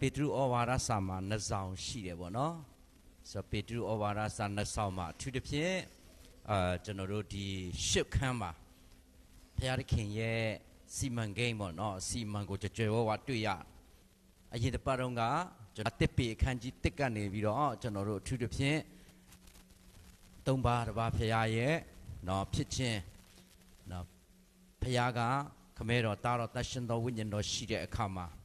ပေတရုဩဝါဒစာမှာနှစ်ဆောင်ရှိတယ်ပေါ့နော်ဆိုတော့ပေတရုဩဝါဒစာနှစ်ဆောင်မှာအထူးသဖြင့်အာကျွန်တော်တို့ဒီရှစ်ခန်းမှာဘုရားသခင်ရဲ့စီမံကိန်းပေါ့နော်စီမံကိုကြွယ်ကြွယ်ဝဝတွေ့ရအရင်တစ်ပတ်တုန်းကကျွန်တော်တစ်ပေအခန်းကြီးတစ်ကနေပြီးတော့ကျွန်တော်တို့အထူးသဖြင့်သုံးပါးတစ်ပါးဘုရားရဲ့နော်ဖြစ်ခြင်းနော်ဘုရားကခမဲတော်တာတော်တန်ရှင်တော်ဝိညာဉ်တော်ရှိတဲ့အခါမှာခ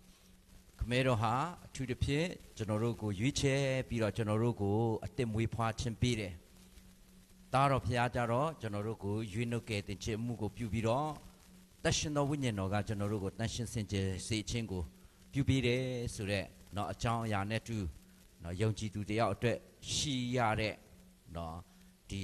မဲတော်ဟာအထူးသဖြင့်ကျွန်တော်တို့ကိုရွေးချယ်ပြီးတော့ကျွန်တော်တို့ကိုအသက်မွေးဖွားခြင်းပေးတယ်။တားတော်ဖျားကြတော့ကျွန်တော်တို့ကိုရွေးနှုတ်ကယ်တင်ခြင်းအမှုကိုပြုပြီးတော့တန်ရှင်တော်ဝိညာဉ်တော်ကကျွန်တော်တို့ကိုတန်ရှင်စင်ကြယ်စေခြင်းကိုပြုပေးတယ်ဆိုတော့เนาะအကြောင်းအရာနဲ့တူเนาะယုံကြည်သူတယောက်အတွက်ရှိရတဲ့เนาะဒီ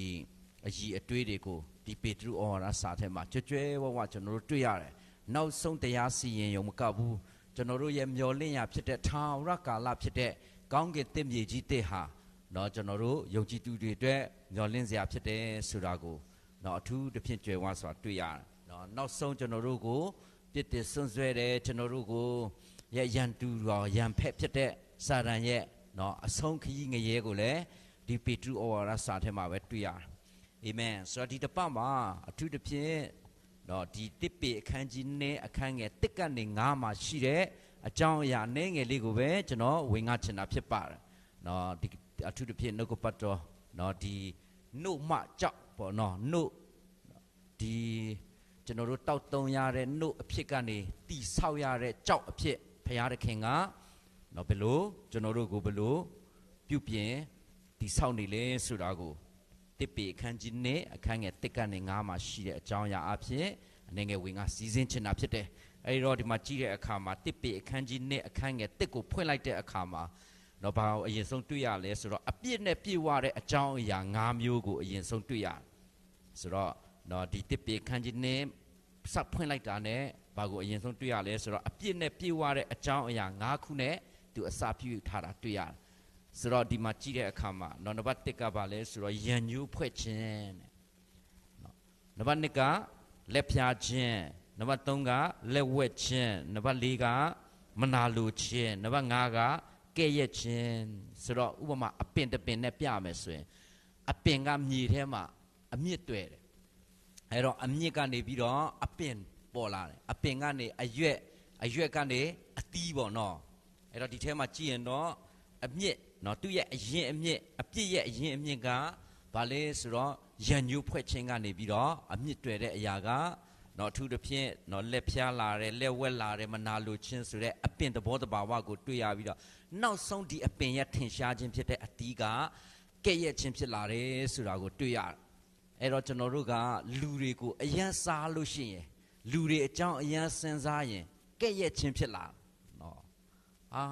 အကြီးအတွေးတွေကိုဒီပေတရုဩဝါဒစာထဲမှာကြွကြွဲဝဝကျွန်တော်တို့တွေ့ရတယ်။နောက်ဆုံးတရားစီရင်ရုံမကဘူး။ ကျွန်တော်တို့ရဲ့မျော်လင့်ရာဖြစ်တဲ့ထာဝရကာလဖြစ်တဲ့ကောင်းကင်တင့်မြေကြီးတစ်ဟာเนาะကျွန်တော်တို့ယုံကြည်သူတွေအတွက်မျော်လင့်စရာဖြစ်တယ်ဆိုတာကိုเนาะအထူးတစ်ဖြင့်ကြွယ်ဝဆိုတာတွေ့ရတယ်เนาะနောက်ဆုံးကျွန်တော်တို့ကိုပြစ်တင်ဆွန့်ဆွဲတယ်ကျွန်တော်တို့ကိုရဲ့ရန်တူတော်ရန်ဖက်ဖြစ်တဲ့စာရန်ရဲ့เนาะအဆုံးခရီးငရဲကိုလည်းဒီပေတရုဩဝါဒစာထဲမှာပဲတွေ့ရတယ်အာမင်ဆိုတော့ဒီတစ်ပတ်မှာအထူးတစ်ဖြင့် တော့ဒီတစ်ပေအခန်းကြီးနဲ့အခန်းငယ်တစ်ကနေငါးမှာရှိတဲ့အကြောင်းအရာအနေငယ်လေးကိုပဲကျွန်တော်ဝင်ငါချင်တာဖြစ်ပါတယ်။နော်ဒီအထူးသဖြင့်နှုတ်ကပတ်တော်နော်ဒီနှုတ်မကြောက်ပေါ့နော်နှုတ်ဒီကျွန်တော်တို့တောက်တုံရတဲ့နှုတ်အဖြစ်ကနေတိဆောက်ရတဲ့ကြောက်အဖြစ်ဖရာသခင်ကနော်ဘယ်လိုကျွန်တော်တို့ကိုဘယ်လိုပြုပြင်တိဆောက်နေလဲဆိုတာကို တစ်ပေအခန်းကြီးနဲ့အခန်းငယ်တစ်ကနေငါးမှာရှိတဲ့အကြောင်းအရာအဖြစ်အနေငယ်ဝင်ကစီစဉ်ချင်တာဖြစ်တယ်။အဲဒီတော့ဒီမှာကြည့်တဲ့အခါမှာတစ်ပေအခန်းကြီးနဲ့အခန်းငယ်တစ်ကိုဖွင့်လိုက်တဲ့အခါမှာတော့ဘာကိုအရင်ဆုံးတွေ့ရလဲဆိုတော့အပြစ်နဲ့ပြည့်ဝတဲ့အကြောင်းအရာ၅မျိုးကိုအရင်ဆုံးတွေ့ရတယ်။ဆိုတော့တော့ဒီတစ်ပေအခန်းကြီးနဲ့စဖွင့်လိုက်တာနဲ့ဘာကိုအရင်ဆုံးတွေ့ရလဲဆိုတော့အပြစ်နဲ့ပြည့်ဝတဲ့အကြောင်းအရာ၅ခုနဲ့သူအစာပြုထားတာတွေ့ရတယ်။ ဆိုတော့ဒီမှာကြည့်တဲ့အခါမှာနော်နံပါတ်1ကပါလဲဆိုတော့ယဉ်ညူးဖွဲ့ခြင်းတဲ့နော်နံပါတ်2ကလက်ဖြာခြင်းနံပါတ်3ကလက်ဝက်ခြင်းနံပါတ်4ကမနာလိုခြင်းနံပါတ်5ကကဲ့ရဲ့ခြင်းဆိုတော့ဥပမာအပင်တစ်ပင်နဲ့ပြမယ်ဆိုရင်အပင်ကမြေထဲမှာအမြင့်တွေ့တယ်အဲ့တော့အမြင့်ကနေပြီးတော့အပင်ပေါ်လာတယ်အပင်ကနေအရွက်အရွက်ကနေအသီးပေါ့နော်အဲ့တော့ဒီထဲမှာကြည့်ရင်တော့အမြင့် နော်သူ့ရဲ့အရင်အမြင့်အပြစ်ရဲ့အရင်အမြင့်ကဘာလဲဆိုတော့ရန်ညိုးဖွဲ့ခြင်းကနေပြီးတော့အမြင့်တွေ့တဲ့အရာကနော်အထူးသဖြင့်နော်လက်ဖျားလာတယ်လက်ဝက်လာတယ်မနာလိုခြင်းဆိုတဲ့အပင်သဘောတဘာဝကိုတွေ့ရပြီးတော့နောက်ဆုံးဒီအပင်ရဲ့ထင်ရှားခြင်းဖြစ်တဲ့အတီးကကဲ့ရဲ့ခြင်းဖြစ်လာတယ်ဆိုတာကိုတွေ့ရတယ်အဲ့တော့ကျွန်တော်တို့ကလူတွေကိုအယံစားလို့ရှိရင်လူတွေအကြောင်းအယံစဉ်းစားရင်ကဲ့ရဲ့ခြင်းဖြစ်လာနော် အာ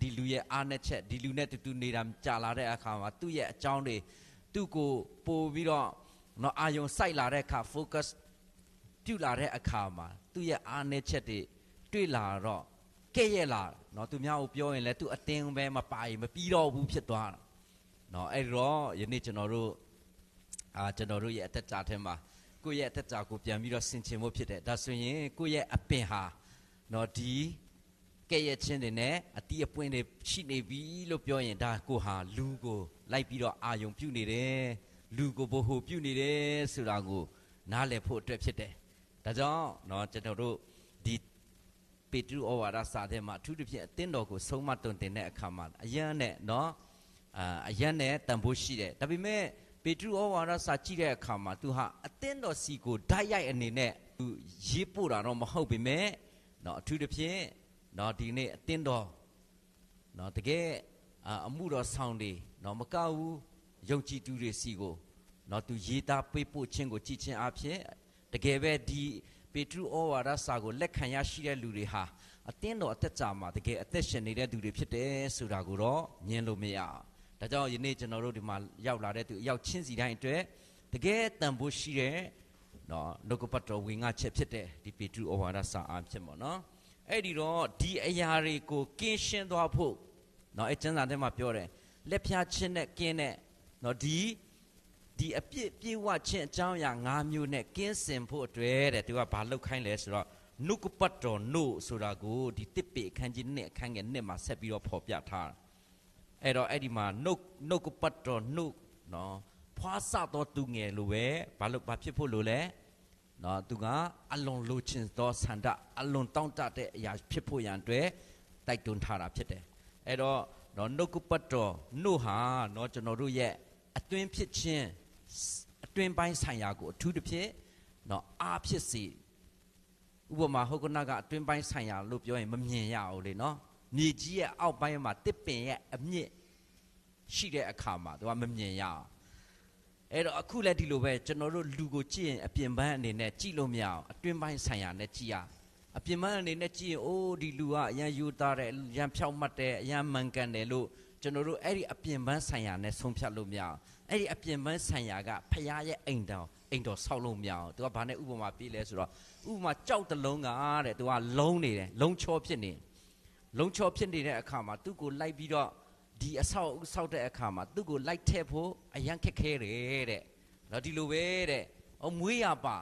ဒီလူရဲ့အားနဲ့ချက်ဒီလူနဲ့တူတူနေတာကြာလာတဲ့အခါမှာသူ့ရဲ့အကြောင်းတွေသူ့ကိုပို့ပြီးတော့နော်အာယုံစိုက်လာတဲ့အခါ focus ပြုလာတဲ့အခါမှာသူ့ရဲ့အားနဲ့ချက်တွေတွေ့လာတော့ကဲ့ရဲ့လာနော်သူများကိုပြောရင်လည်းသူအတင်းပဲမပါရင်မပြီးတော့ဘူးဖြစ်သွားတာနော်အဲ့တော့ယနေ့ကျွန်တော်တို့အာကျွန်တော်တို့ရဲ့အသက်တာထဲမှာကိုယ့်ရဲ့အသက်တာကိုပြန်ပြီးတော့ဆင်ခြင်ဖို့ဖြစ်တယ်ဒါဆိုရင်ကိုယ့်ရဲ့အပင်ဟာနော်ဒီ ကဲ့ရဲ့ချင်းတွေနဲ့အတီးအပွင့်တွေရှိနေပြီလို့ပြောရင်ဒါကိုဟာလူကိုလိုက်ပြီးတော့အာယုံပြုတ်နေတယ်လူကိုဘိုဟိုပြုတ်နေတယ်ဆိုတာကိုနားလည်ဖို့အတွက်ဖြစ်တယ်ဒါကြောင့်เนาะကျွန်တော်တို့ဒီပေတရုဩဝါဒစာထဲမှာအထူးသဖြင့်အသင်းတော်ကိုဆုံးမတုံတင်တဲ့အခါမှာအယံနဲ့เนาะအာအယံနဲ့တန်ဖိုးရှိတယ်ဒါပေမဲ့ပေတရုဩဝါဒစာကြည့်တဲ့အခါမှာသူဟာအသင်းတော်စီကိုဓာတ်ရိုက်အနေနဲ့သူရေးပို့တာတော့မဟုတ်ပေမဲ့เนาะအထူးသဖြင့် နော်ဒီနေ့အတင်းတော်နော်တကယ်အာအမှုတော်ဆောင်တွေနော်မကောက်ဘူးယုံကြည်သူတွေစီကိုနော်သူရေးသားပေးပို့ခြင်းကိုကြည်ခြင်းအဖြစ်တကယ်ပဲဒီပေတရုဩဝါဒစာကိုလက်ခံရရှိတဲ့လူတွေဟာအတင်းတော်အသက်တာမှာတကယ်အသက်ရှင်နေတဲ့သူတွေဖြစ်တယ်ဆိုတာကိုတော့ညင်လို့မရအောင်ဒါကြောင့်ယနေ့ကျွန်တော်တို့ဒီမှာရောက်လာတဲ့သူအရောက်ချင်းစီတိုင်းအတွက်တကယ်တန်ဖိုးရှိတဲ့နော်နှုတ်ကပတ်တော်ဝင်ငါချက်ဖြစ်တဲ့ဒီပေတရုဩဝါဒစာအားဖြစ်မှာနော် အဲ့ဒီတော့ဒီအရာတွေကိုကင်းရှင်းသွားဖို့เนาะအဲကျမ်းစာထဲမှာပြောတယ်လက်ဖြာချင်းနဲ့ကင်းတဲ့เนาะဒီဒီအပြစ်ပြေဝခြင်းအကြောင်းအရာ၅မျိုးနဲ့ကင်းစင်ဖို့အတွက်တဲ့သူကဘာလောက်ခိုင်းလဲဆိုတော့ နှုတ်ကပတ်တော်နှုတ်ဆိုတာကိုဒီတစ်ပေအခန်းကြီးနှစ်အခန်းငယ်နှစ်မှာဆက်ပြီးတော့ဖော်ပြထားတာအဲ့တော့အဲ့ဒီမှာနှုတ်နှုတ်ကပတ်တော်နှုတ်နော်ဖွာဆတော်သူငယ်လိုပဲဘာလို့ဘာဖြစ်ဖို့လိုလဲ နော်သူကအလွန်လိုချင်သောဆန္ဒအလွန်တောင့်တတဲ့အရာဖြစ်ဖို့ရန်အတွက်တိုက်တွန်းထားတာဖြစ်တယ်အဲ့တော့နော်နှုတ်ကပတ်တော်နှုတ်ဟာနော်ကျွန်တော်တို့ရဲ့အတွင်းဖြစ်ခြင်းအတွင်းပိုင်းဆိုင်ရာကိုအထူးသဖြင့်နော်အားဖြစ်စေဥပမာဟုတ်ကနာကအတွင်းပိုင်းဆိုင်ရာလို့ပြောရင်မမြင်ရဘူးလေနော်မြေကြီးရဲ့အောက်ပိုင်းမှာတစ်ပင်ရဲ့အမြင့်ရှိတဲ့အခါမှာသူကမမြင်ရအောင် အဲ့တော့အခုလည်းဒီလိုပဲကျွန်တော်တို့လူကိုကြည့်ရင်အပြင်ပန်းအနေနဲ့ကြည့်လို့မရအောင်အတွင်းပိုင်းဆိုင်ရာနဲ့ကြည့်ရအပြင်ပန်းအနေနဲ့ကြည့်ရင်အိုးဒီလူကအရန်ယူသားတယ်အရန်ဖြောက်မှတ်တယ်အရန်မှန်ကန်တယ်လို့ကျွန်တော်တို့အဲ့ဒီအပြင်ပန်းဆိုင်ရာနဲ့ဆုံးဖြတ်လို့မရအောင်အဲ့ဒီအပြင်ပန်းဆိုင်ရာကဖရားရဲ့အိမ်တော်အိမ်တော်ဆောက်လို့မရအောင်သူကဘာနဲ့ဥပမာပြလဲဆိုတော့ဥပမာကြောက်တစ်လုံးကတဲ့သူကလုံးနေတယ်လုံးချောဖြစ်နေလုံးချောဖြစ်နေတဲ့အခါမှာသူ့ကိုလိုက်ပြီးတော့ ဒီအဆောက်အဦဆောက်တဲ့အခါမှာသူ့ကိုလိုက်ထည့်ဖို့အရန်ခက်ခဲတယ်တဲ့နော်ဒီလိုပဲတဲ့အမွေးရပါ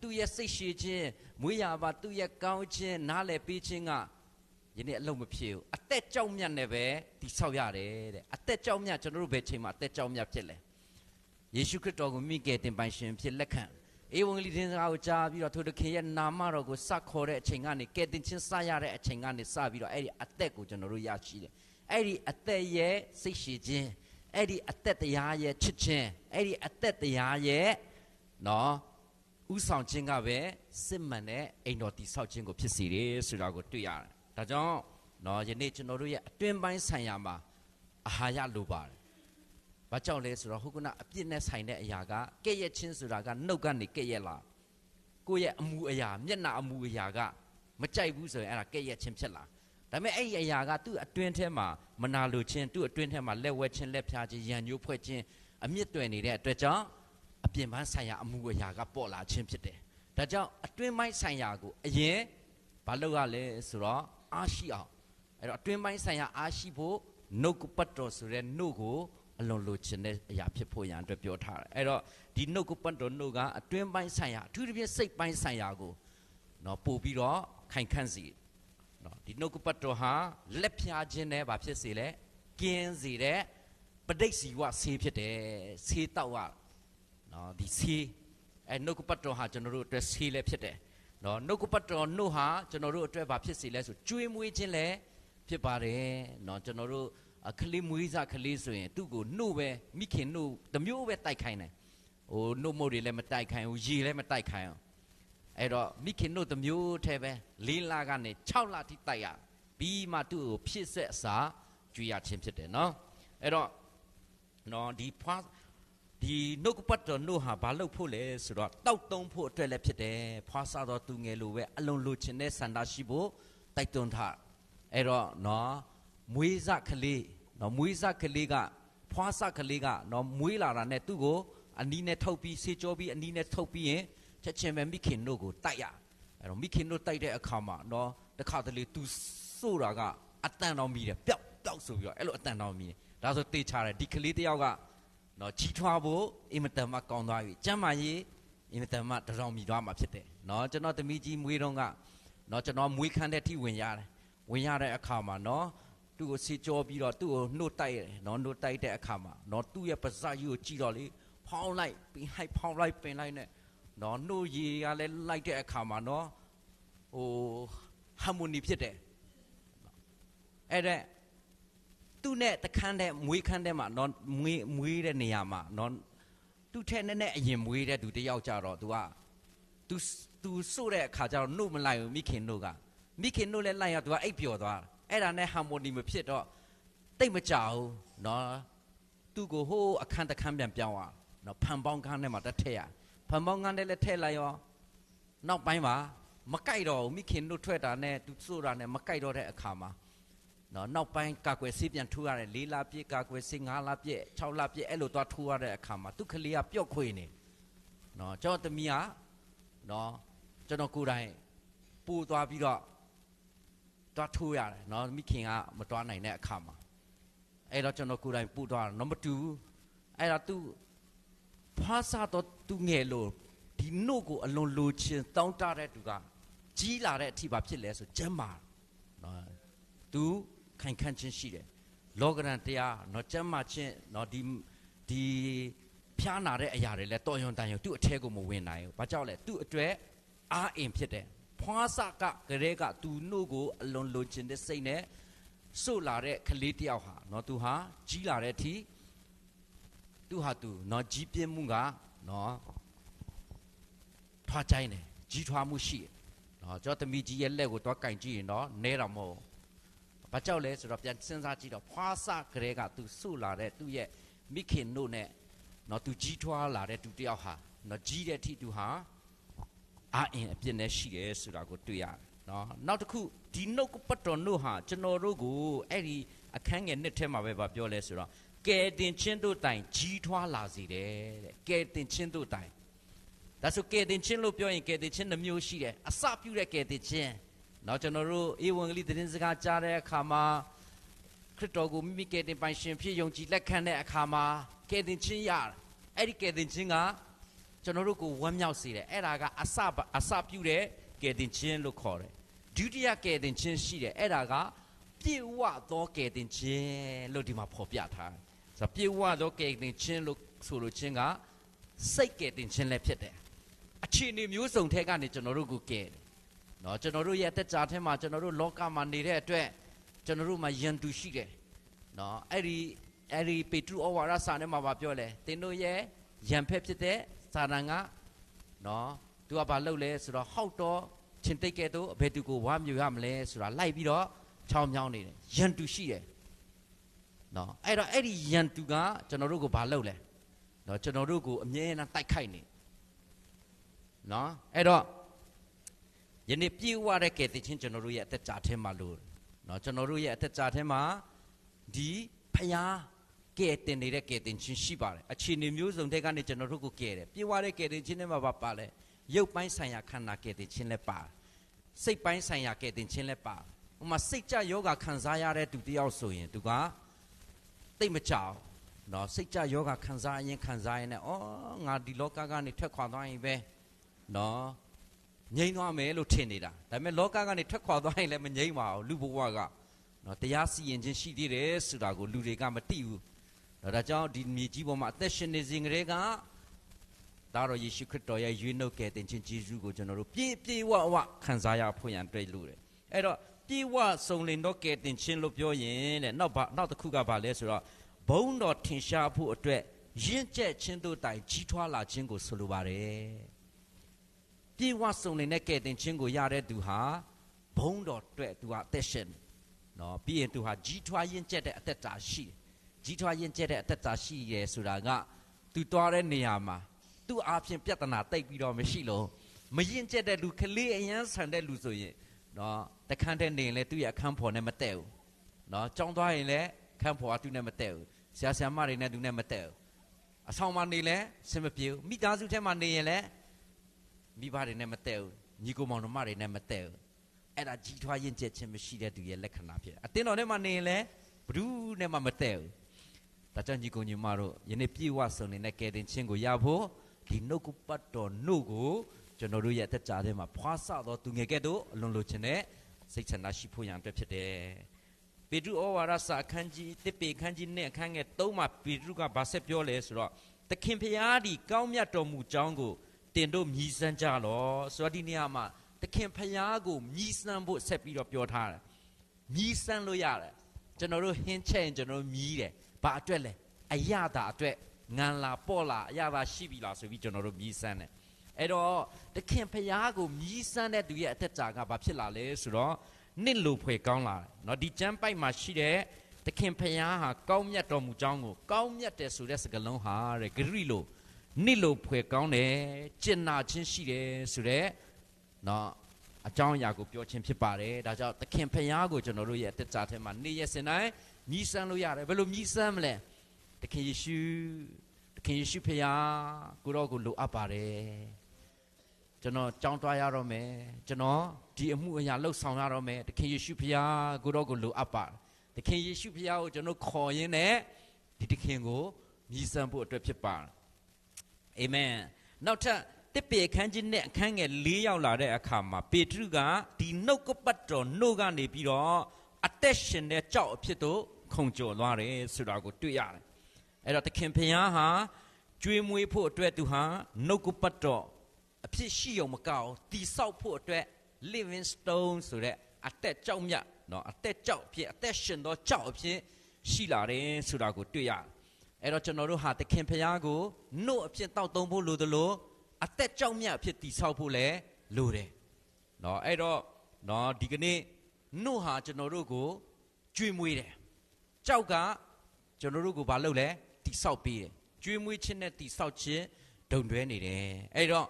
သူ့ရဲ့စိတ်ရှည်ခြင်းမွေးရပါသူ့ရဲ့ကောင်းခြင်းနားလည်ပေးခြင်းကယနေ့အလုံးမဖြစ်ဘူးအသက်ကြောက်မြတ်နဲ့ပဲဒီဆောက်ရတယ်တဲ့အသက်ကြောက်မြတ်ကျွန်တော်တို့ဘယ်ချိန်မှာအသက်ကြောက်မြတ်ဖြစ်လဲယေရှုခရစ်တော်ကိုမိခဲ့တင်ပိုင်ရှင်ဖြစ်လက်ခံဧဝံဂေလိတင်စကားကိုကြားပြီးတော့ထိုသခင်ရဲ့နာမတော်ကိုစခေါ်တဲ့အချိန်ကနေကဲတင်ချင်းစရတဲ့အချိန်ကနေစပြီးတော့အဲ့ဒီအသက်ကိုကျွန်တော်တို့ရရှိတယ် အဲ့ဒီအသက်ရဲ့စိတ်ရှိခြင်းအဲ့ဒီအသက်တရားရဲ့ချစ်ခြင်းအဲ့ဒီအသက်တရားရဲ့နော်ဥဆောင်ခြင်းကပဲစစ်မှန်တဲ့အိမ်တော်တည်ဆောက်ခြင်းကိုဖြစ်စေတယ်ဆိုတာကိုတွေ့ရတယ်ဒါကြောင့်နော်ယနေ့ကျွန်တော်တို့ရဲ့အတွင်းပိုင်းဆိုင်ရာမှာအာဟာရလိုပါတယ်။ဘာကြောင့်လဲဆိုတော့ဟုတ်ကနအပြစ်နဲ့ဆိုင်တဲ့အရာကကဲ့ရဲ့ချင်းဆိုတာကနှုတ်ကနေကဲ့ရဲ့လာ။ကိုယ့်ရဲ့အမှုအရာမျက်နှာအမှုအရာကမကြိုက်ဘူးဆိုရင်အဲ့ဒါကဲ့ရဲ့ချင်းဖြစ်လာ။ ဒါပေမဲ့အဲ့ဒီအရာကသူ့အတွင်းထဲမှာမနာလိုခြင်းသူ့အတွင်းထဲမှာလက်ဝဲခြင်းလက်ဖြားခြင်းရန်ညိုးဖွဲ့ခြင်းအမြင့်တွယ်နေတဲ့အတွက်ကြောင့်အပြင်ပန်းဆိုင်ရာအမှုအရာကပေါ်လာခြင်းဖြစ်တယ်။ဒါကြောင့်အတွင်းပိုင်းဆိုင်ရာကိုအရင်ဘာလုပ်ရလဲဆိုတော့အားရှိအောင်အဲ့တော့အတွင်းပိုင်းဆိုင်ရာအားရှိဖို့နှုတ်ကပတ်တော်ဆိုတဲ့နှုတ်ကိုအလွန်လိုချင်တဲ့အရာဖြစ်ဖို့ရန်အတွက်ပြောထားတယ်အဲ့တော့ဒီနှုတ်ကပတ်တော်နှုတ်ကအတွင်းပိုင်းဆိုင်ရာအထူးသဖြင့်စိတ်ပိုင်းဆိုင်ရာကိုနော်ပို့ပြီးတော့ခိုင်ခန့်စီ နော်ဒီနှုတ်ကပတ်တော်ဟာလက်ဖြာခြင်းနဲ့ဘာဖြစ်စေလဲကင်းစေတဲ့ပဋိစီဝဆေးဖြစ်တယ်ဆေးတောက်ရနော်ဒီဆေးအဲနှုတ်ကပတ်တော်ဟာကျွန်တော်တို့အတွက်ဆေးလည်းဖြစ်တယ်နော်နှုတ်ကပတ်တော်နှုတ်ဟာကျွန်တော်တို့အတွက်ဘာဖြစ်စေလဲဆိုကျွေးမွေးခြင်းလည်းဖြစ်ပါတယ်နော်ကျွန်တော်တို့အခလေးမွေးစားခလေးဆိုရင်သူ့ကိုနှုတ်ပဲမိခင်နှုတ်တစ်မျိုးပဲတိုက်ခိုင်းတယ်ဟိုနှုတ်မုတ်တွေလည်းမတိုက်ခိုင်းဘူးရေလည်းမတိုက်ခိုင်းအောင် အဲ့တော့မိခင်နှုတ်တစ်မျိုးထဲပဲ၄လကနေ6လထိတိုက်ရပြီးမှသူ့ကိုဖြစ်ဆက်အစာကြွေရခြင်းဖြစ်တယ်နော်အဲ့တော့နော်ဒီဖွာဒီနှုတ်ကပတ်တော်နှုတ်ဟာဘာလို့ဖို့လဲဆိုတော့တောက်တုံးဖို့အတွက်လည်းဖြစ်တယ်ဖွာစားတော်သူငယ်လိုပဲအလွန်လိုချင်တဲ့ဆန္ဒရှိဖို့တိုက်တွန်းထားအဲ့တော့နော်မွေးစကလေးနော်မွေးစကလေးကဖွားစကလေးကနော်မွေးလာတာနဲ့သူ့ကိုအနီးနဲ့ထုတ်ပြီးဆေးကြောပြီးအနီးနဲ့ထုတ်ပြီးရင် ချက်ချင်းပဲမိခင်တို့ကိုတိုက်ရအဲ့တော့မိခင်တို့တိုက်တဲ့အခါမှာနော်တခါတလေသူစိုးတာကအတန်တော်မီတယ်ပျောက်ပျောက်ဆိုပြီးတော့အဲ့လိုအတန်တော်မီတယ်ဒါဆိုတေးချတယ်ဒီကလေးတယောက်ကနော်ကြီးထွားဖို့အင်မတန်မှကောင်းသွားပြီကျမ်းမာရေးအင်မတန်မှတရောင်မီသွားမှာဖြစ်တယ်နော်ကျွန်တော်သမီးကြီးမွေးတော့ကနော်ကျွန်တော်မွေးခမ်းတဲ့ထိဝင်ရတယ်ဝင်ရတဲ့အခါမှာနော်သူ့ကိုစီကြောပြီးတော့သူ့ကိုနှုတ်တိုက်ရတယ်နော်နှုတ်တိုက်တဲ့အခါမှာနော်သူ့ရဲ့ပါးစပ်ကြီးကိုကြည့်တော့လေဖောင်းလိုက်ပင်ဟိုက်ဖောင်းလိုက်ပင်လိုက်နဲ့ နော်နှုတ်ရည်ကလည်းလိုက်တဲ့အခါမှာနော်ဟိုဟာမိုနီဖြစ်တယ်အဲ့ဒါသူ့နဲ့တခန်းတဲ့မွေးခန်းတဲ့မှာနော်မွေးမွေးတဲ့နေရာမှာနော်သူ့ထက်နည်းနည်းအရင်မွေးတဲ့သူတယောက်ကြတော့ तू က तू तू ဆို့တဲ့အခါကျတော့နှုတ်မလိုက်ဘူးမိခင်နှုတ်ကမိခင်နှုတ်လည်းလိုက်ရ तू ကအိပ်ပျော်သွားအဲ့ဒါနဲ့ဟာမိုနီမဖြစ်တော့တိတ်မကြဘူးနော်သူ့ကိုဟိုးအခန်းတခန်းပြန်ပြောင်းသွားနော်ဖန်ပေါင်းခန်းထဲမှာတက်ထည့်ရ ဖန်ပေါင်းငန်းတဲ့လက်ထည့်လိုက်ရောနောက်ပိုင်းမှာမကြိုက်တော့ဘူးမိခင်တို့ထွက်တာနဲ့သူဆိုတာနဲ့မကြိုက်တော့တဲ့အခါမှာနော်နောက်ပိုင်းကာကွယ်ဆေးပြန်ထိုးရတယ်၄လပြည့်ကာကွယ်ဆေး၅လပြည့်၆လပြည့်အဲ့လိုသွားထိုးရတဲ့အခါမှာသူကလေးကပျော့ခွေနေနော်ကျွန်တော်သမီးကနော်ကျွန်တော်ကိုယ်တိုင်ပို့သွားပြီးတော့သွားထိုးရတယ်နော်မိခင်ကမသွားနိုင်တဲ့အခါမှာအဲ့တော့ကျွန်တော်ကိုယ်တိုင်ပို့သွားတော့မတူဘူးအဲ့တော့သူ့ ဖွားစားတော့ तू ငယ်လို့ဒီနှုတ်ကိုအလွန်လိုချင်တောင်းတတဲ့သူကကြီးလာတဲ့အထိပါဖြစ်လဲဆိုကျမ်းမာနော်သူခိုင်ခန့်ခြင်းရှိတယ်လောကရန်တရားနော်ကျမ်းမာခြင်းနော်ဒီဒီဖျားနာတဲ့အရာတွေလဲတော်ယွန်တန်ယွန်သူ့အထဲကိုမဝင်နိုင်ဘူးဘာကြောင့်လဲသူ့အတွက်အားအင်ဖြစ်တယ်ဖွားစကကလေးကသူနှုတ်ကိုအလွန်လိုချင်တဲ့စိတ်နဲ့စို့လာတဲ့ကလေးတယောက်ဟာနော်သူဟာကြီးလာတဲ့အထိ သူဟာသူနော်ကြီးပြင်းမှုကနော်ထွားချိုင်းတယ်ကြီးထွားမှုရှိတယ်နော်ကျွန်တော်သမီးကြီးရဲ့လက်ကိုတော့ကင်ကြည့်ရင်တော့နဲတာမဟုတ်ဘူးဘာကြောင့်လဲဆိုတော့ပြန်စဉ်းစားကြည့်တော့ဖွားစကလေးကသူစို့လာတဲ့သူ့ရဲ့မိခင်တို့နဲ့နော်သူကြီးထွားလာတဲ့သူတယောက်ဟာနော်ကြီးတဲ့အထိသူဟာအာအင်အပြစ်နဲ့ရှိတယ်ဆိုတာကိုတွေ့ရတယ်နော်နောက်တစ်ခုဒီနှုတ်ကပတ်တော်တို့ဟာကျွန်တော်တို့ကိုအဲ့ဒီအခန်းငယ်နှစ်ထဲမှာပဲဗာပြောလဲဆိုတော့ ကဲတင်ချင်းတို့တိုင်ကြီးထွားလာစေတယ်တဲ့ကဲတင်ချင်းတို့တိုင်ဒါဆိုကဲတင်ချင်းလို့ပြောရင်ကဲတင်ချင်းနှမျိုးရှိတယ်အစပြုတဲ့ကဲတင်ချင်းနော်ကျွန်တော်တို့ဧဝံဂေလိသတင်းစကားကြားတဲ့အခါမှာခရစ်တော်ကိုမိမိကဲတင်ပိုင်ရှင်ဖြစ်ယုံကြည်လက်ခံတဲ့အခါမှာကဲတင်ချင်းရတယ်အဲ့ဒီကဲတင်ချင်းကကျွန်တော်တို့ကိုဝမ်းမြောက်စေတယ်အဲ့ဒါကအစပအစပြုတဲ့ကယ်တင်ခြင်းလို့ခေါ်တယ်ဒုတိယကယ်တင်ခြင်းရှိတယ်အဲ့ဒါကပြေဝသောကယ်တင်ခြင်းလို့ဒီမှာဖော်ပြထားတယ် ဆိုတော့ပြေဝသောကယ်တင်ခြင်းလို့ဆိုလိုခြင်းကစိတ်ကယ်တင်ခြင်းလည်းဖြစ်တယ်အခြေအနေမျိုးစုံထဲကနေကျွန်တော်တို့ကိုကယ်တယ်နော်ကျွန်တော်တို့ရဲ့အသက်တာထဲမှာကျွန်တော်တို့လောကမှာနေတဲ့အတွက်ကျွန်တော်တို့မှာယန်တူရှိတယ်နော်အဲ့ဒီအဲ့ဒီပေတရုဩဝါဒစာထဲမှာဗာပြောလဲသင်တို့ရဲ့ယံဖက်ဖြစ်တဲ့စာတန်ကနော်သူကဘာလုပ်လဲဆိုတော့ဟောက်တော့ချင်းတိတ်ကဲတော့အဘယ်သူကိုဝါမြူရမလဲဆိုတာလိုက်ပြီးတော့ချောင်းမြောင်းနေတယ်ယန်တူရှိတယ် နော်အဲ့တော့အဲ့ဒီယန်တူကကျွန်တော်တို့ကိုဘာလုပ်လဲနော်ကျွန်တော်တို့ကိုအမြဲတမ်းတိုက်ခိုက်နေနော်အဲ့တော့ယနေ့ပြေဝတဲ့ကဲတချင်းကျွန်တော်တို့ရဲ့အသက်တာထဲမှာလို့နော်ကျွန်တော်တို့ရဲ့အသက်တာထဲမှာဒီဖျားကဲတင်နေတဲ့ကဲတင်ချင်းရှိပါတယ်အခြေအနေမျိုးစုံတွေကနေကျွန်တော်တို့ကိုကဲတယ်ပြေးွားတဲ့ကဲတင်ချင်းတွေမှာပါပါလဲရုပ်ပိုင်းဆိုင်ရာခန္ဓာကဲတင်ချင်းလည်းပါစိတ်ပိုင်းဆိုင်ရာကဲတင်ချင်းလည်းပါဥမာစိတ်ကြယောဂခံစားရတဲ့သူတယောက်ဆိုရင်သူက တိတ်မကြောက်နော်စိတ်ကြယောဂခံစားရင်ခံစားရင်လည်းဩငါဒီလောကကနေထွက်ခွာသွားရင်ပဲနော်ငြိမ်းသွားမယ်လို့ထင်နေတာဒါပေမဲ့လောကကနေထွက်ခွာသွားရင်လည်းမငြိမ်းပါဘူးလူဘဝကနော်တရားစီရင်ခြင်းရှိသေးတယ်ဆိုတာကိုလူတွေကမသိဘူးဒါကြောင့်ဒီမြေကြီးပေါ်မှာအသက်ရှင်နေစဉ်ကလေးကဒါတော့ယေရှုခရစ်တော်ရဲ့ရွေးနှုတ်ကယ်တင်ခြင်းဂျေဇုကိုကျွန်တော်တို့ပြည့်ပြည့်ဝဝခံစားရဖို့ရန်တွေ့လို့တယ်အဲ့တော့ ပြည့်ဝစုံလင်တော့ကယ်တင်ခြင်းလို့ပြောရင်တဲ့နောက်ဘာနောက်တစ်ခုကဘာလဲဆိုတော့ဘုံတော်ထင်ရှားဖို့အတွက်ရင့်ကျက်ခြင်းတို့တိုင်ကြီးထွားလာခြင်းကိုဆိုလိုပါတယ်ပြည့်ဝစုံလင်တဲ့ကယ်တင်ခြင်းကိုရတဲ့သူဟာဘုံတော်အတွက်သူဟာအသက်ရှင်နော်ပြီးရင်သူဟာကြီးထွားရင့်ကျက်တဲ့အသက်တာရှိတယ်ကြီးထွားရင်ကျက်တဲ့အသက်တာရှိရဲဆိုတာကသူတွားတဲ့နေရာမှာသူ့အားဖြင့်ပြဿနာတိတ်ပြီးတော့မရှိလို့မရင်ကျက်တဲ့လူကလေးအရန်ဆန်တဲ့လူဆိုရင် နော်တခန်းတဲ့နေရင်လည်းသူ့ရဲ့အခန်းဖော်နဲ့မတည့်ဘူးနော်ကြောင်းသွားရင်လည်းခန်းဖော်ကသူ့နဲ့မတည့်ဘူးဆရာဆရာမတွေနဲ့သူနဲ့မတည့်ဘူးအဆောင်မှာနေလဲစင်မပြေဘူးမိသားစုထဲမှာနေရင်လည်းမိဘတွေနဲ့မတည့်ဘူးညီကိုမောင်နှမတွေနဲ့မတည့်ဘူးအဲ့ဒါကြီးထွားရင်ကျက်ခြင်းမရှိတဲ့သူရဲ့လက္ခဏာဖြစ်တယ်အတင်းတော်ထဲမှာနေရင်လည်းဘ누구နဲ့မှမတည့်ဘူးဒါကြောင့်ညီကိုညီမတို့ယနေ့ပြေဝဆုံနေတဲ့ကယ်တင်ခြင်းကိုရဖို့ဒီနှုတ်ကပတ်တော်နှုတ်ကို ကျွန်တော်တို့ရဲ့အသက်တာထဲမှာဖွာဆသောသူငယ်ကဲ့သို့အလွန်လိုချင်တဲ့စိတ်ဆန္ဒရှိဖို့ရန်အတွက်ဖြစ်တယ်။ပေတရုဩဝါဒစာအခန်းကြီးတစ်ပေခန်းကြီးနဲ့အခန်းငယ်3မှာပေတရုကဗာဆက်ပြောလဲဆိုတော့သခင်ဖျားဒီကောင်းမြတ်တော်မူကြောင်းကိုတင်တို့မြည်စမ်းကြလောဆိုတော့ဒီနေရာမှာသခင်ဖျားကိုမြည်စမ်းဖို့ဆက်ပြီးတော့ပြောထားတယ်။မြည်စမ်းလို့ရတယ်ကျွန်တော်တို့ဟင်းချက်ရင်ကျွန်တော်တို့မြည်တယ်ဘာအတွက်လဲအရသာအတွက်ငံလာပေါ့လာအရသာရှိပြီလားဆိုပြီးကျွန်တော်တို့မြည်စမ်းတယ် အဲ့တော့တခင်ဖျားကိုမြည်စမ်းတဲ့သူရဲ့အသက်တာကဘာဖြစ်လာလဲဆိုတော့နှစ်လိုဖွယ်ကောင်းလာတယ်เนาะဒီကျမ်းပိုက်မှာရှိတဲ့တခင်ဖျားဟာကောင်းမြတ်တော်မူကြောင်းကိုကောင်းမြတ်တယ်ဆိုတဲ့စကားလုံးဟာတဲ့ဂရိလိုနှစ်လိုဖွယ်ကောင်းတယ်ကျင်နာခြင်းရှိတယ်ဆိုတဲ့เนาะအကြောင်းအရာကိုပြောခြင်းဖြစ်ပါတယ်ဒါကြောင့်သခင်ဖျားကိုကျွန်တော်တို့ရဲ့အသက်တာထဲမှာနေ့ရက်စဉ်တိုင်းမြည်စမ်းလို့ရတယ်ဘယ်လိုမြည်စမ်းမလဲသခင်ယေရှုသခင်ယေရှုဖျားကိုတော့ကိုလိုအပ်ပါတယ် ကျွန်တော်ကြောင်းတွားရတော့မယ်ကျွန်တော်ဒီအမှုအရာလှုပ်ဆောင်ရတော့မယ်သခင်ယေရှုဖျားကိုတော့ကိုလိုအပ်ပါတယ်သခင်ယေရှုဖျားကိုကျွန်တော်ခေါ်ရင်းနဲ့ဒီသခင်ကိုမြည်စမ်းဖို့အတွက်ဖြစ်ပါတယ်အာမင်နောက်ထပ်တစ်ပေအခန်းကြီးနဲ့အခန်းငယ်၄ရောက်လာတဲ့အခါမှာပေတရုကဒီနှုတ်ကပတ်တော်နှုတ်ကနေပြီးတော့အသက်ရှင်တဲ့ကြောက်အဖြစ်သို့ခုန်ကျော်သွားတယ်ဆိုတာကိုတွေ့ရတယ်အဲ့တော့သခင်ဖျားဟာကျွေးမွေးဖို့အတွက်သူဟာနှုတ်ကပတ်တော် ပြစ်ရှိုံမကအောင်တိဆောက်ဖို့အတွက် living stone ဆိုတဲ့အသက်ကြောက်မြတ်နော်အသက်ကြောက်ဖြစ်အသက်ရှင်သောကြောက်အဖြစ်ရှိလာတယ်ဆိုတာကိုတွေ့ရတယ်အဲ့တော့ကျွန်တော်တို့ဟာသခင်ဖျားကိုနှုတ်အဖြစ်တောက်သုံးဖို့လိုသလိုအသက်ကြောက်မြတ်အဖြစ်တိဆောက်ဖို့လည်းလိုတယ်နော်အဲ့တော့နော်ဒီကနေ့နှုတ်ဟာကျွန်တော်တို့ကိုကြွေမွေးတယ်ကြောက်ကကျွန်တော်တို့ကိုဘာလုပ်လဲတိဆောက်ပေးတယ်ကြွေးမွေးခြင်းနဲ့တိဆောက်ခြင်းဒုံတွဲနေတယ်အဲ့တော့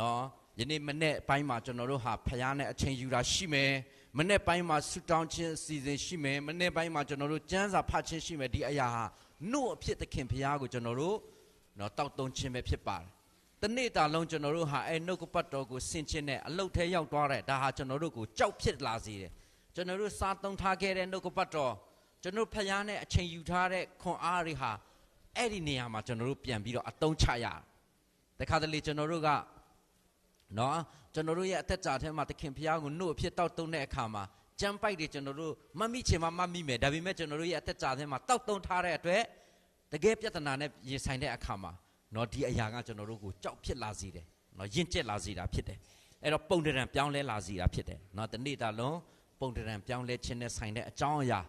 နော်ယနေ့မနေ့ပိုင်းမှာကျွန်တော်တို့ဟာဖျားနဲ့အချိန်ယူတာရှိမယ်မနေ့ပိုင်းမှာဆူတောင်းခြင်းအစီအစဉ်ရှိမယ်မနေ့ပိုင်းမှာကျွန်တော်တို့ကျမ်းစာဖတ်ခြင်းရှိမယ်ဒီအရာဟာနှုတ်အဖြစ်သခင်ဖျားကိုကျွန်တော်တို့နော်တောက်တုံးခြင်းပဲဖြစ်ပါတယ်တနေ့တာလုံးကျွန်တော်တို့ဟာအဲနှုတ်ကပတ်တော်ကိုဆင်ခြင်းနဲ့အလုတ်ထဲရောက်သွားတဲ့ဒါဟာကျွန်တော်တို့ကိုကြောက်ဖြစ်လာစေတယ်ကျွန်တော်တို့စားသုံးထားခဲ့တဲ့နှုတ်ကပတ်တော်ကျွန်တော်ဖျားနဲ့အချိန်ယူထားတဲ့ခွန်အားတွေဟာအဲ့ဒီနေရာမှာကျွန်တော်တို့ပြန်ပြီးတော့အသုံးချရတခါတလေကျွန်တော်တို့က နော်ကျွန်တော်တို့ရဲ့အသက်တာထဲမှာသခင်ဖျားကိုနှုတ်အဖြစ်တောက်တုံးတဲ့အခါမှာကြမ်းပိုက်တွေကျွန်တော်တို့မမိချင်မှမမိမယ်ဒါပေမဲ့ကျွန်တော်တို့ရဲ့အသက်တာထဲမှာတောက်တုံးထားတဲ့အတွက်တကယ်ပြဿနာနဲ့ရင်ဆိုင်တဲ့အခါမှာနော်ဒီအရာကကျွန်တော်တို့ကိုကြောက်ဖြစ်လာစေတယ်နော်ယဉ်ကျက်လာစေတာဖြစ်တယ်အဲ့တော့ပုံတရံပြောင်းလဲလာစေတာဖြစ်တယ်နော်တနေ့တာလုံးပုံတရံပြောင်းလဲခြင်းနဲ့ဆိုင်တဲ့အကြောင်းအရာ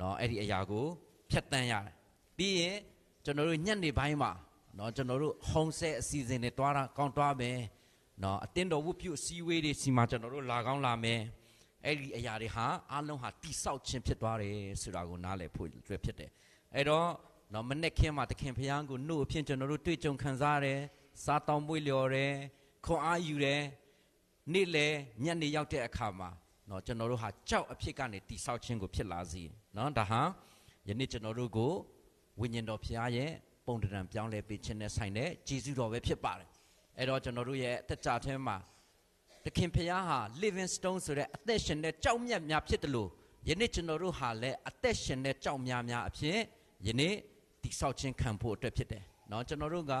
နော်အဲ့ဒီအရာကိုဖြတ်တန်းရတယ်ပြီးရင်ကျွန်တော်တို့ညနေပိုင်းမှာနော်ကျွန်တော်တို့ဟုံးဆဲအစီအစဉ်တွေတွားတာကောင်းတွားမယ် နော်အတင်းတော်ဝတ်ပြုစည်းဝေးတွေစီမှာကျွန်တော်တို့လာကောင်းလာမယ်အဲ့ဒီအရာတွေဟာအလုံးဟာတိဆောက်ခြင်းဖြစ်သွားတယ်ဆိုတာကိုနားလည်ဖို့အတွက်ဖြစ်တယ်အဲ့တော့နော်မနေ့ခင်းမှာတခင်ဖျားကိုနှုတ်အဖြစ်ကျွန်တော်တို့တွေ့ကြုံခံစားရတယ်စားတောင်းမွေးလျော်တယ်ခွန်အားယူတယ်နေ့လေညနေရောက်တဲ့အခါမှာနော်ကျွန်တော်တို့ဟာကြောက်အဖြစ်ကနေတိဆောက်ခြင်းကိုဖြစ်လာစေနော်ဒါဟာယနေ့ကျွန်တော်တို့ကိုဝိညာဉ်တော်ဖျားရဲ့ပုံတံပြောင်းလဲပေးခြင်းနဲ့ဆိုင်တဲ့ဂျေဇုတော်ပဲဖြစ်ပါတယ် အဲ့တော့ကျွန်တော်တို့ရဲ့အသက်တာထဲမှာသခင်ဖျားဟာ living stone ဆိုတဲ့အသက်ရှင်တဲ့ကြောက်မြတ်များဖြစ်တယ်လို့ယနေ့ကျွန်တော်တို့ဟာလည်းအသက်ရှင်တဲ့ကြောက်များများအဖြစ်ယနေ့တိဆောက်ခြင်းခံဖို့အတွက်ဖြစ်တယ်เนาะကျွန်တော်တို့က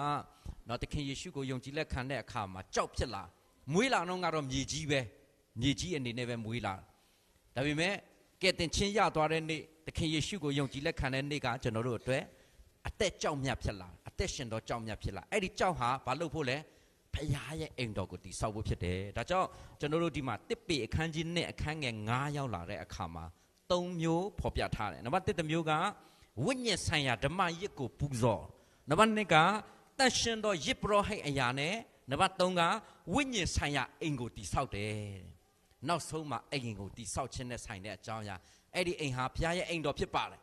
เนาะသခင်ယေရှုကိုယုံကြည်လက်ခံတဲ့အခါမှာကြောက်ဖြစ်လာမွေးလာတော့ကတော့မြေကြီးပဲမြေကြီးအနေနဲ့ပဲမွေးလာဒါပေမဲ့ကဲတင်ချင်းရသွားတဲ့နေ့သခင်ယေရှုကိုယုံကြည်လက်ခံတဲ့နေ့ကကျွန်တော်တို့အတွက်အသက်ကြောက်မြတ်ဖြစ်လာအသက်ရှင်တော့ကြောက်မြတ်ဖြစ်လာအဲ့ဒီကြောက်ဟာဘာလို့ဖို့လဲ ဖခင်ရဲ့အိမ်တော်ကိုတည်ဆောက်ဖို့ဖြစ်တယ်ဒါကြောင့်ကျွန်တော်တို့ဒီမှာတစ်ပေအခန်းကြီးနဲ့အခန်းငယ်9ရောက်လာတဲ့အခါမှာ၃မျိုးဖော်ပြထားတယ်နံပါတ်1တစ်မျိုးကဝိညာဉ်ဆိုင်ရာဓမ္မရစ်ကိုပူဇော်နံပါတ်2ကတန်ရှင်သောရစ်ပရောဟိတ်အရာနဲ့နံပါတ်3ကဝိညာဉ်ဆိုင်ရာအိမ်ကိုတည်ဆောက်တယ်နောက်ဆုံးမှာအိမ်ကိုတည်ဆောက်ခြင်းနဲ့ဆိုင်တဲ့အကြောင်းအရာအဲ့ဒီအိမ်ဟာဘုရားရဲ့အိမ်တော်ဖြစ်ပါတယ်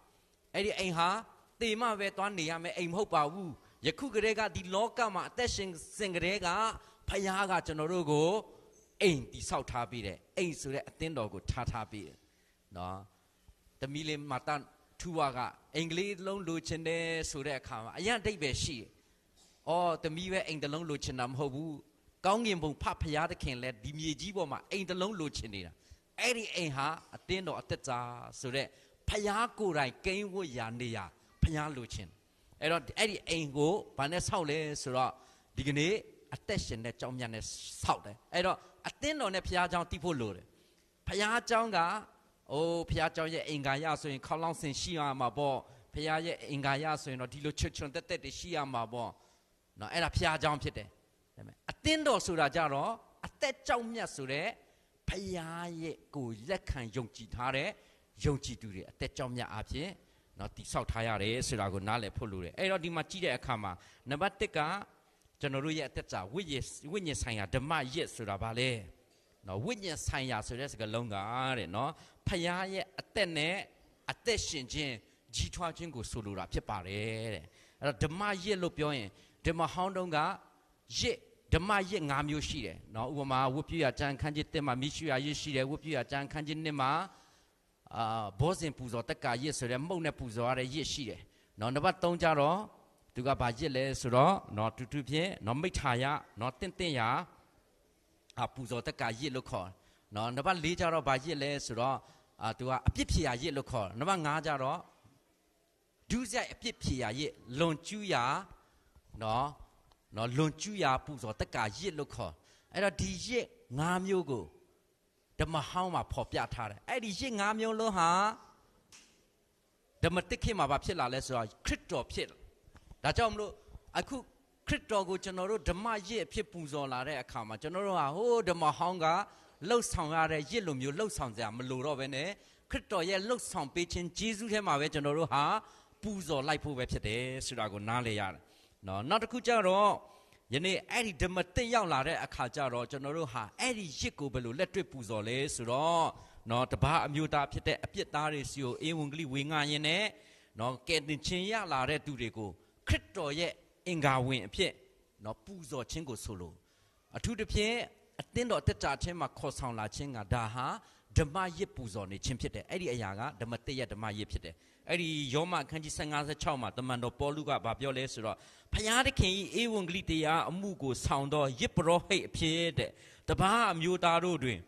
အဲ့ဒီအိမ်ဟာတေမပဲသွားနေရမယ်အိမ်မဟုတ်ပါဘူး ယခုကလေးကဒီလောကမှာအသက်ရှင်စင်ကလေးကဖခင်ကကျွန်တော်တို့ကိုအိမ်တိဆောက်ထားပြီးတယ်အိမ်ဆိုတဲ့အသင်းတော်ကိုထားထားပြီးတယ်နော်တမီလေးမာတန်ထူဝါကအင်္ဂလိပ်လုံးလိုချင်တယ်ဆိုတဲ့အခါမှာအရင်အတိတ်ပဲရှိတယ်။အော်တမီပဲအိမ်တစ်လုံးလိုချင်တာမဟုတ်ဘူး။ကောင်းကင်ဘုံဖဖျားသခင်လဲဒီမြေကြီးပေါ်မှာအိမ်တစ်လုံးလိုချင်နေတာ။အဲ့ဒီအိမ်ဟာအသင်းတော်အသက်တာဆိုတဲ့ဖျားကိုယ်တိုင်ကိန်းဝတ်ရာနေရာဖျားလိုချင် အဲ့တော့အဲ့ဒီအိမ်ကိုဘာနဲ့ဆောက်လဲဆိုတော့ဒီကနေ့အသက်ရှင်တဲ့ကြောင်းမြတ်နဲ့ဆောက်တယ်အဲ့တော့အသင်းတော်နဲ့ဘုရားကျောင်းတည်ဖို့လိုတယ်ဘုရားကျောင်းကအိုးဘုရားကျောင်းရဲ့အင်္ဂါရဆိုရင်ခေါလောင်းစင်ရှိရမှာပေါ့ဘုရားရဲ့အင်္ဂါရဆိုရင်တော့ဒီလိုချွတ်ချွတ်တက်တက်တွေရှိရမှာပေါ့နော်အဲ့ဒါဘုရားကျောင်းဖြစ်တယ်ဒါပေမဲ့အသင်းတော်ဆိုတာကြတော့အသက်ကြောင်းမြတ်ဆိုတဲ့ဘုရားရဲ့ကိုလက်ခံယုံကြည်ထားတဲ့ယုံကြည်သူတွေအသက်ကြောင်းမြတ်အဖြစ် နော်တိဆောက်ထားရတယ်ဆိုတာကိုနားလည်ဖို့လိုတယ်အဲ့တော့ဒီမှာကြည့်တဲ့အခါမှာနံပါတ်1ကကျွန်တော်တို့ရဲ့အသက်တာဝိညာဉ်ဝိညာဉ်ဆိုင်ရာဓမ္မရစ်ဆိုတာဘာလဲနော်ဝိညာဉ်ဆိုင်ရာဆိုတဲ့စကားလုံးကတဲ့နော်ဖခင်ရဲ့အသက်နဲ့အသက်ရှင်ခြင်းကြီးထွားခြင်းကိုဆိုလိုတာဖြစ်ပါတယ်တဲ့အဲ့တော့ဓမ္မရစ်လို့ပြောရင်ဓမ္မဟောင်းတုံးကရစ်ဓမ္မရစ်၅မျိုးရှိတယ်နော်ဥပမာဝတ်ပြရကြံခန်းကြီးတက်မှာမိရှုရရစ်ရှိတယ်ဝတ်ပြရကြံခန်းကြီးနှစ်မှာ အာဘောဇင်ပူဇော်တက်ကရစ်ဆိုတဲ့မှုန့်နဲ့ပူဇော်ရတဲ့ရစ်ရှိတယ်။နော်နံပါတ်3ကျတော့သူကဘာရစ်လဲဆိုတော့နော်တူတူဖြင့်နော်မိထာယနော်တင့်တင့်ရာအာပူဇော်တက်ကရစ်လို့ခေါ်နော်နံပါတ်4ကျတော့ဘာရစ်လဲဆိုတော့အာသူကအပြစ်ဖြေရာရစ်လို့ခေါ်နံပါတ်5ကျတော့ဒုစရိုက်အပြစ်ဖြေရာရစ်လွန်ကျူးရာနော်နော်လွန်ကျူးရာပူဇော်တက္ကာရစ်လို့ခေါ်အဲ့တော့ဒီရစ်၅မျိုးကို ဓမ္မဟောင်းမှာဖော်ပြထားတယ်အဲ့ဒီရစ်၅မျိုးလုံးဟာဓမ္မတိခေတ်မှာဘာဖြစ်လာလဲဆိုတော့ခရစ်တော်ဖြစ်လာဒါကြောင့်မလို့အခုခရစ်တော်ကိုကျွန်တော်တို့ဓမ္မရစ်အဖြစ်ပူဇော်လာတဲ့အခါမှာကျွန်တော်တို့ဟာဟိုးဓမ္မဟောင်းကလှုပ်ဆောင်ရတဲ့ရစ်လိုမျိုးလှုပ်ဆောင်ကြမလို့တော့ဘဲနဲ့ခရစ်တော်ရဲ့လှုပ်ဆောင်ပေးခြင်းဂျေဇုထဲမှာပဲကျွန်တော်တို့ဟာပူဇော်လိုက်ဖို့ပဲဖြစ်တယ်ဆိုတာကိုနားလည်ရတယ်နော်နောက်တစ်ခုကျတော့ ယနေ့အဲ့ဒီဓမ္မတစ်ရောက်လာတဲ့အခါကျတော့ကျွန်တော်တို့ဟာအဲ့ဒီရစ်ကိုဘယ်လိုလက်တွေ့ပူဇော်လဲဆိုတော့နော်တပါးအမျိုးသားဖြစ်တဲ့အပြစ်သားတွေစီကိုအေဝံဂလိဝေငှရင်နဲ့နော်ကယ်တင်ခြင်းရလာတဲ့သူတွေကိုခရစ်တော်ရဲ့အင်္ဂါဝင်အဖြစ်နော်ပူဇော်ခြင်းကိုဆိုလို့အထူးသဖြင့်အတင်းတော်တက်တာချင်းမှာခေါ်ဆောင်လာခြင်းကဒါဟာဓမ္မရစ်ပူဇော်နေခြင်းဖြစ်တယ်အဲ့ဒီအရာကဓမ္မတစ်ရဲ့ဓမ္မရစ်ဖြစ်တယ် အဲ့ဒီယောမအခန်းကြီး56မှာတမန်တော်ပေါလုကဗာပြောလဲဆိုတော့ဖျားသခင်ဤဧဝံဂလိတရားအမှုကိုဆောင်တော့ရစ်ပရောဟိတ်အဖြစ်တဲ့တပားအမျိုးသားတို့တွင်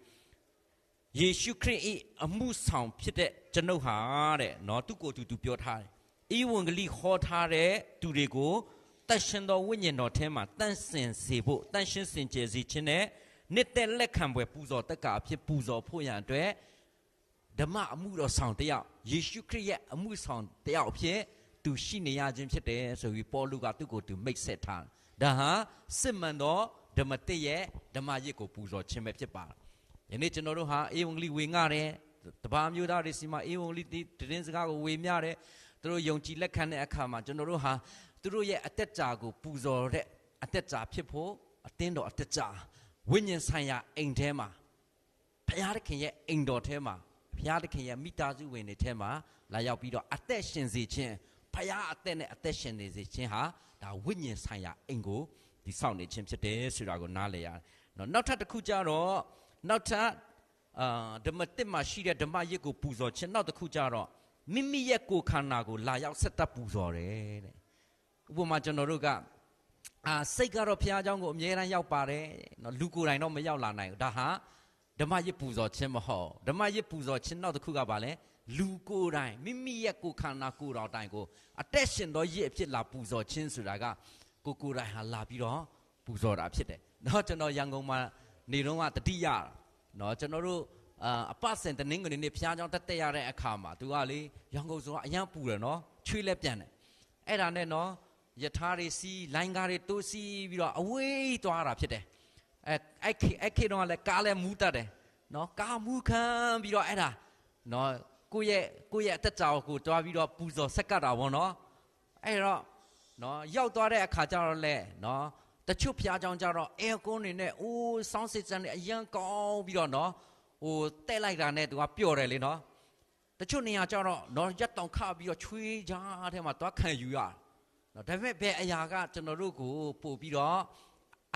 ယေရှုခရစ်၏အမှုဆောင်ဖြစ်တဲ့ကျွန်ုပ်ဟာတဲ့နော်သူကိုယ်သူသူပြောထားတယ်ဧဝံဂလိဟောထားတဲ့သူတွေကိုတန်ရှင်တော်ဝိညာဉ်တော်ထဲမှာတန့်စင်စေဖို့တန့်ရှင်းစင်ကြယ်စေခြင်းနဲ့နှစ်သက်လက်ခံပွဲပူဇော်တက်ကအဖြစ်ပူဇော်ဖို့ရန်အတွက် ဓမ္မအမှုတော်ဆောင်တယောက်ယေရှုခရစ်ရဲ့အမှုဆောင်တယောက်အဖြစ်သူရှိနေရခြင်းဖြစ်တယ်ဆိုပြီးပေါလုကသူ့ကိုသူမိတ်ဆက်ထားဒါဟာစစ်မှန်သောဓမ္မတစ်ရဲ့ဓမ္မရစ်ကိုပူဇော်ခြင်းပဲဖြစ်ပါတယ်ယနေ့ကျွန်တော်တို့ဟာအေဝံဂလိဝေငှတယ်တပါးမျိုးသားတွေစီမှာအေဝံဂလိတည်င်းစကားကိုဝေမျှတယ်သူတို့ယုံကြည်လက်ခံတဲ့အခါမှာကျွန်တော်တို့ဟာသူတို့ရဲ့အသက်တာကိုပူဇော်တဲ့အသက်တာဖြစ်ဖို့အသင်းတော်အသက်တာဝိညာဉ်ဆိုင်ရာအိမ်ထဲမှာဘုရားသခင်ရဲ့အိမ်တော်ထဲမှာ ဘုရားသခင်ရဲ့မိသားစုဝင်တွေထဲမှာလာရောက်ပြီးတော့အသက်ရှင်စေခြင်းဘုရားအသက်နဲ့အသက်ရှင်နေစေခြင်းဟာဒါဝိညာဉ်ဆိုင်ရာအိမ်ကိုဒီဆောက်နေခြင်းဖြစ်တယ်ဆိုတာကိုနားလည်ရတယ်။နော်နောက်ထပ်တစ်ခုကျတော့နောက်ထပ်အာဓမ္မတစ်မှာရှိတဲ့ဓမ္မရစ်ကိုပူဇော်ခြင်းနောက်တစ်ခုကျတော့မိမိရဲ့ကိုယ်ခန္ဓာကိုလာရောက်ဆက်တပ်ပူဇော်တယ်တဲ့။ဥပမာကျွန်တော်တို့ကအာစိတ်ကတော့ဘုရားเจ้าကိုအမြဲတမ်းရောက်ပါတယ်နော်လူကိုယ်တိုင်တော့မရောက်လာနိုင်ဘူးဒါဟာ ဓမ္မရစ်ပူဇော်ခြင်းမဟုတ်ဓမ္မရစ်ပူဇော်ခြင်းနောက်တစ်ခုကဘာလဲလူကိုယ်တိုင်မိမိရဲ့ကိုယ်ခန္ဓာကိုယ်တော်တိုင်ကိုအသက်ရှင်သောရစ်အဖြစ်လာပူဇော်ခြင်းဆိုတာကကိုကိုယ်တိုင်ဟာလာပြီးတော့ပူဇော်တာဖြစ်တယ်။တော့ကျွန်တော်ရန်ကုန်မှာနေတော့ကတတိယနော်ကျွန်တော်တို့အာအပစင်တနင်္ဂနွေနေ့ဖျားကြောင်တက်တက်ရတဲ့အခါမှာသူကလေရန်ကုန်ဆိုကအရန်ပူတယ်နော်ချွေးလက်ပြန်တယ်။အဲ့ဒါနဲ့နော်ယထာတွေစီးလိုင်းကားတွေတိုးစီးပြီးတော့အဝေးသွားတာဖြစ်တယ်။ အဲအဲ့ခေအဲ့ခေတော့လည်းကားလည်းမူးတတ်တယ်နော်ကားမူးခံပြီးတော့အဲ့ဒါနော်ကိုယ့်ရဲ့ကိုယ့်ရဲ့အသက်တာကိုတွားပြီးတော့ပူဇော်ဆက်ကပ်တာပေါ့နော်အဲ့တော့နော်ရောက်သွားတဲ့အခါကျတော့လေနော်တချို့ဖျားကြောင်ကြတော့အဲကွန်းနေနဲ့အိုးစောင်းစစ်စံနဲ့အရန်ကောင်းပြီးတော့နော်ဟိုတဲ့လိုက်တာနဲ့သူကပျော်တယ်လေနော်တချို့နေရာကျတော့နော်ရက်တောင်ခပြီးတော့ချွေးကြားထဲမှာသွားခံယူရတယ်နော်ဒါပေမဲ့ဘယ်အရာကကျွန်တော်တို့ကိုပို့ပြီးတော့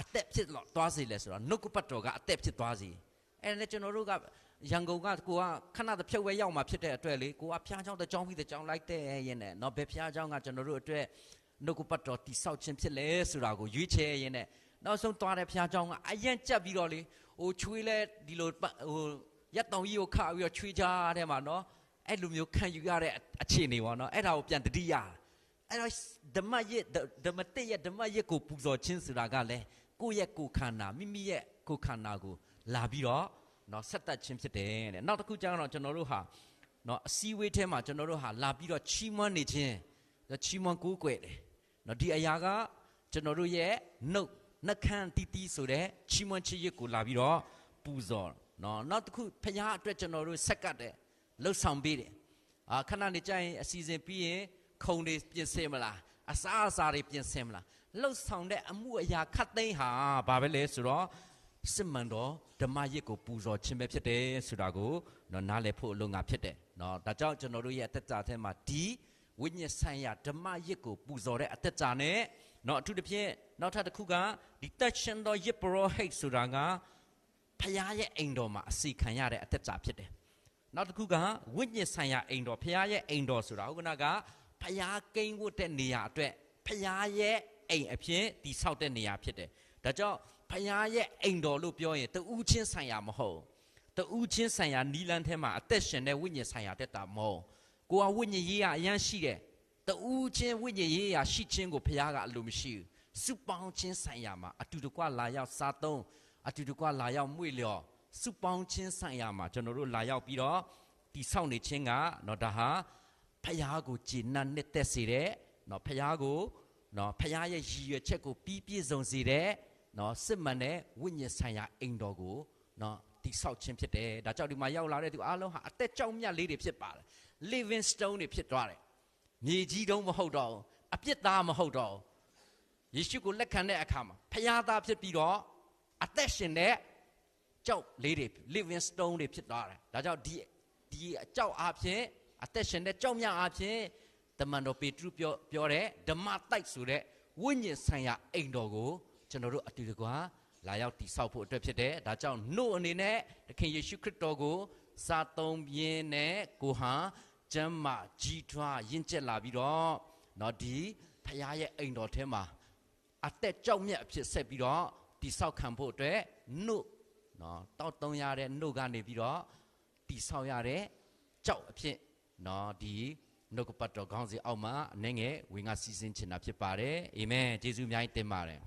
အသက်ဖြစ်တော့သွားစေလဲဆိုတော့နှုတ်ကပတ်တော်ကအသက်ဖြစ်သွားစေအဲ့ဒါနဲ့ကျွန်တော်တို့ကရန်ကုန်ကကိုကခဏတစ်ဖြုတ်ဝဲရောက်မှာဖြစ်တဲ့အတွက်လေကိုကဖျားเจ้าတကြောင်းပြီးတကြောင်းလိုက်တဲ့ရင်နဲ့နော်ဘယ်ဖျားเจ้าကကျွန်တော်တို့အတွက်နှုတ်ကပတ်တော်တိဆောက်ခြင်းဖြစ်လဲဆိုတာကိုရွေးချယ်ရင်နဲ့နောက်ဆုံးသွားတဲ့ဖျားเจ้าကအရင်ကြက်ပြီးတော့လေဟိုချွေးလဲဒီလိုဟိုရက်တောင်ကြီးကိုခပြီးတော့ချွေးကြတဲ့မှာနော်အဲ့လိုမျိုးခံယူရတဲ့အခြေအနေပေါ့နော်အဲ့ဒါကိုပြန်တတိယအဲ့တော့ဓမ္မရဲ့ဓမ္မတိရဲ့ဓမ္မရဲ့ကိုပူဇော်ခြင်းဆိုတာကလည်း ကိုယ့်ရဲ့ကိုယ်ခန္ဓာမိမိရဲ့ကိုယ်ခန္ဓာကိုလာပြီးတော့နော်ဆက်တက်ခြင်းဖြစ်တယ်တဲ့နောက်တစ်ခုကျတော့ကျွန်တော်တို့ဟာနော်အစည်းအဝေးထဲမှာကျွန်တော်တို့ဟာလာပြီးတော့ချီးမွမ်းနေခြင်းချီးမွမ်းကိုးကွယ်တယ်နော်ဒီအရာကကျွန်တော်တို့ရဲ့နှုတ်နှခမ်းတီးတီးဆိုတဲ့ချီးမွမ်းခြင်းရစ်ကိုလာပြီးတော့ပူဇော်နော်နောက်တစ်ခုဖခင်အတွက်ကျွန်တော်တို့ဆက်ကတ်တယ်လှုပ်ဆောင်ပေးတယ်အာခဏနေကြရင်အစီအစဉ်ပြီးရင်ခုံတွေပြင်ဆင်မလားအစားအစာတွေပြင်ဆင်မလား လှုပ်ဆောင်တဲ့အမှုအရာခတ်သိမ်းဟာဘာပဲလဲဆိုတော့စစ်မှန်တော့ဓမ္မရစ်ကိုပူဇော်ခြင်းပဲဖြစ်တယ်ဆိုတာကိုနော်နားလည်ဖို့အလုံငါဖြစ်တယ်နော်ဒါကြောင့်ကျွန်တော်တို့ရဲ့အသက်တာထဲမှာဒီဝိညာဉ်ဆိုင်ရာဓမ္မရစ်ကိုပူဇော်တဲ့အသက်တာနဲ့နော်အထူးသဖြင့်နောက်ထပ်တစ်ခုကဒီတက်ရှင်တော်ရစ်ပရောဟိတ်ဆိုတာကဖခင်ရဲ့အိမ်တော်မှာအစီခံရတဲ့အသက်တာဖြစ်တယ်နောက်တစ်ခုကဝိညာဉ်ဆိုင်ရာအိမ်တော်ဖခင်ရဲ့အိမ်တော်ဆိုတာဟုတ်ကနာကဖခင်ကိန်းဝတ်တဲ့နေရာအတွက်ဖခင်ရဲ့ အိမ်အဖြစ်တည်ဆောက်တဲ့နေရာဖြစ်တယ်ဒါကြောင့်ဖခင်ရဲ့အိမ်တော်လို့ပြောရင်တူးချင်းဆိုင်ရာမဟုတ်တူးချင်းဆိုင်ရာနီလန်းထဲမှာအသက်ရှင်တဲ့ဝိညာဉ်ဆိုင်ရာတက်တာမဟုတ်ကိုကဝိညာဉ်ရေးရအရန်ရှိတယ်တူးချင်းဝိညာဉ်ရေးရရှိခြင်းကိုဖခင်ကအလိုမရှိဘူးစုပေါင်းချင်းဆိုင်ရာမှာအတူတကွလာရောက်စားသုံးအတူတကွလာရောက်မွေလျော်စုပေါင်းချင်းဆိုင်ရာမှာကျွန်တော်တို့လာရောက်ပြီးတော့တိဆောက်နေခြင်းကနော်ဒါဟာဖျားကိုဂျေနတ်နှစ်သက်စေတဲ့နော်ဖျားကို နော်ဖျားရဲ့ရည်ရွယ်ချက်ကိုပြီးပြည့်စုံစေတဲ့နော်စစ်မှန်တဲ့ဝိညာဉ်ဆိုင်ရာအိမ်တော်ကိုနော်တိဆောက်ခြင်းဖြစ်တယ်ဒါကြောင့်ဒီမှာရောက်လာတဲ့သူအားလုံးဟာအသက်ကြောင့်မြတ်လေးတွေဖြစ်ပါတယ် living stone တွေဖြစ်သွားတယ်မြေကြီးတုံးမဟုတ်တော့ဘူးအပြစ်သားမဟုတ်တော့ဘူးယေရှုကိုလက်ခံတဲ့အခါမှာဖျားသားဖြစ်ပြီးတော့အသက်ရှင်တဲ့ကြောက်လေးတွေ living stone တွေဖြစ်သွားတယ်ဒါကြောင့်ဒီဒီအကြောက်အားဖြင့်အသက်ရှင်တဲ့ကြောက်မြတ်အားဖြင့် တမန်တော်ပေတရုပြောပြောတဲ့ဓမ္မတိုက်ဆိုတဲ့ဝိညာဉ်ဆိုင်ရာအိမ်တော်ကိုကျွန်တော်တို့အတူတကွာလာရောက်တည်ဆောက်ဖို့အတွက်ဖြစ်တယ်ဒါကြောင့်နှုတ်အနေနဲ့သခင်ယေရှုခရစ်တော်ကိုစာသုံးပြင်းနဲ့ကိုဟာကျမ်းမာကြီးထွားရင့်ကျက်လာပြီးတော့တော့ဒီဖခင်ရဲ့အိမ်တော်ထဲမှာအသက်ကြောက်မြတ်အဖြစ်ဆက်ပြီးတော့တိဆောက်ခံဖို့အတွက်နှုတ်နော်တောက်တုံးရတဲ့နှုတ်ကနေပြီးတော့တိဆောက်ရတဲ့ကြောက်အဖြစ်နော်ဒီ နှုတ်ကပတ်တော်ခေါင်းစဉ်အောက်မှာအနေငယ်ဝင်ကစီစဉ်ချင်တာဖြစ်ပါတယ်အာမင်ယေရှုအများကြီးတင်ပါတယ်